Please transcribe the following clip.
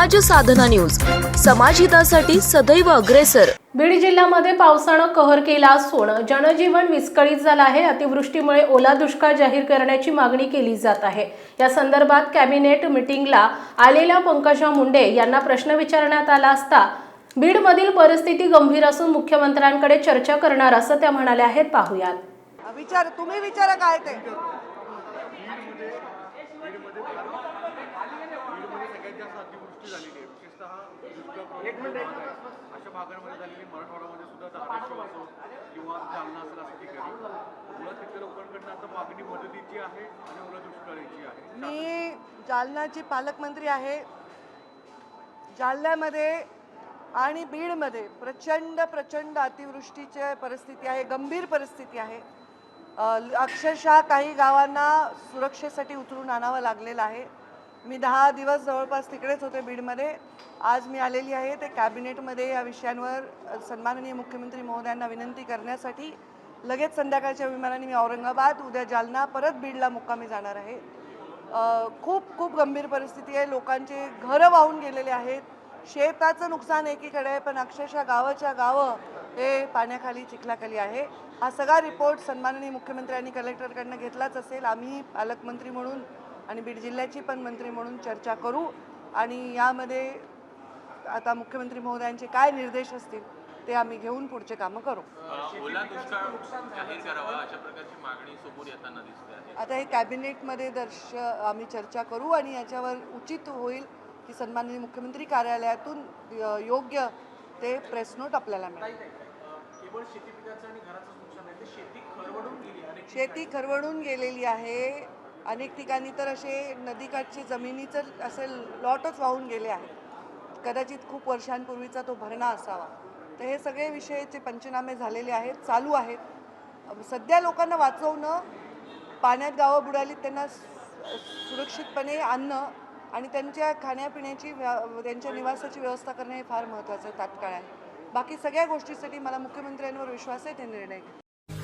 साधना news. समाजहितासाठी सदैव अग्रेसर. बीड जिल्ह्यामध्ये पावसानं कहर केला असून जनजीवन विस्कळीत झालं आहे. अतिवृष्टीमुळे ओला दुष्काळ जाहीर करण्याची मागणी केली जात आहे. या संदर्भात कॅबिनेट मिटिंगला आलेल्या पंकजा मुंडे यांना प्रश्न विचारण्यात आला असता बीडमधील परिस्थिती गंभीर असून मुख्यमंत्र्यांकडे चर्चा करणार असं त्या म्हणाल्या आहेत. पाहुयात. विचार तुम्ही विचारा काय ते बीडमध्ये सगळ्यात जास्त अतिवृष्टी झालेली आहे विशेषतः दुष्काळ प्रभावित भाग आहे. अशा भागांमध्ये झालेली मराठवाड्यामध्ये सुद्धा धाराशिव असो किंवा जालना असेल असं ठिकाणी. मुळात तिथल्या लोकांकडनं आता मागणी मदतीची आहे आणि ओला दुष्काळाची आहे. मी जालनाची पालकमंत्री आहे. जालन्यामध्ये आणि बीडमध्ये प्रचंड प्रचंड अतिवृष्टीची परिस्थिती आहे गंभीर परिस्थिती आहे. अक्षरशः काही गावांना सुरक्षेसाठी उतरून आणावं लागलेलं आहे. मी दहा दिवस जवळपास तिकडेच होते बीडमध्ये. आज मी आलेली आहे ते कॅबिनेटमध्ये या विषयांवर सन्माननीय मुख्यमंत्री महोदयांना विनंती करण्यासाठी. लगेच संध्याकाळच्या विमानाने मी औरंगाबाद उद्या जालना परत बीडला मुक्कामी जाणार आहे. खूप खूप गंभीर परिस्थिती आहे. लोकांचे घरं वाहून गेलेले आहेत. शेताचं नुकसान एकीकडे आहे पण अक्षरशः गावाच्या गावं हे पाण्याखाली चिखलाखाली आहे. हा सगळा रिपोर्ट सन्माननीय मुख्यमंत्र्यांनी कलेक्टरकडनं घेतलाच असेल. आम्ही पालकमंत्री म्हणून आणि बीड जिल्ह्याची पण मंत्री म्हणून चर्चा करू आणि यामध्ये आता मुख्यमंत्री महोदयांचे काय निर्देश असतील ते आम्ही घेऊन पुढचे कामं करू. ओला दुष्काळ जाहीर करावा अशा प्रकारची मागणी समोर येताना दिसते आहे. आता हे कॅबिनेटमध्ये दर्श आम्ही चर्चा करू आणि याच्यावर उचित होईल की सन्माननीय मुख्यमंत्री कार्यालयातून योग्य ते प्रेस नोट आपल्याला मिळेल. केवळ शेती पिकाचं आणि घराचं नुकसान आहे ते शेती खरवडून गेली आणि शेती खरवडून गेलेली आहे. अनेक ठिकाणी तर असे नदीकाठचे जमिनीचं असे लॉटच वाहून गेले आहेत. कदाचित खूप वर्षांपूर्वीचा तो भरणा असावा. तर हे सगळे विषयाचे पंचनामे झालेले आहेत चालू आहेत. सध्या लोकांना वाचवणं पाण्यात गावं बुडाली त्यांना सुरक्षितपणे आणणं आणि त्यांच्या खाण्यापिण्याची व्या- त्यांच्या निवासाची व्यवस्था करणं हे फार महत्त्वाचं तात्काळ. आहे बाकी सगळ्या गोष्टीसाठी मला मुख्यमंत्र्यांवर विश्वास आहे ते निर्णय